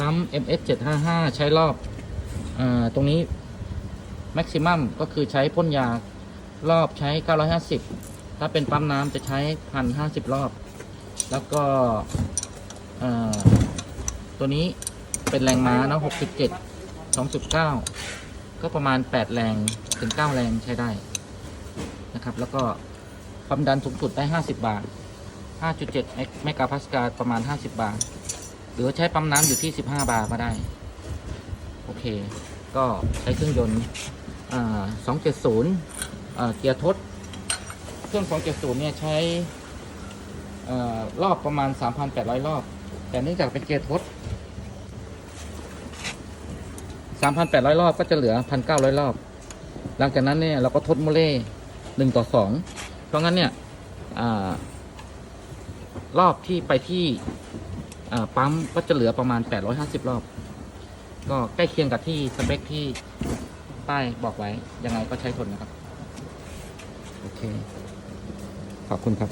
ปั๊ม MS 755 ใช้รอบอาตรงนี้ maximum ก็คือใช้พ่นยารอบใช้ 950 ถ้าเป็นปั๊มน้ำจะใช้ 1,050 รอบ แล้วก็อ่าตัวนี้เป็นแรงม้าเนาะ67 2.9 ก็ประมาณ 8 แรงถึง 9 แรงใช้ได้นะครับ แล้วก็ความดันสูงสุดได้ 50 บาท5.7 เมกะพาสกาลประมาณ 50 บาท รือว่าใช้ปั๊มน้ำอยู่ที่ 15 บาร์ก็ได้ โอเค ก็ใช้เครื่องยนต์อ่า270อ่าเกียร์ทด เครื่อง270เนี่ยใช้รอบประมาณ 3,800 รอบ แต่เนื่องจากเป็นเกียร์ทด 3,800 รอบก็จะเหลือ 1,900 รอบ หลังจากนั้นเนี่ยเราก็ทดโมเล่1ต่อ2เพราะงั้นเนี่ยอรอบที่ไปที่ ปั๊มก็จะเหลือประมาณ 850 รอบ ก็ใกล้เคียงกับที่สเปคที่ป้ายบอกไว้ ยังไงก็ใช้ทนนะครับ โอเค ขอบคุณครับ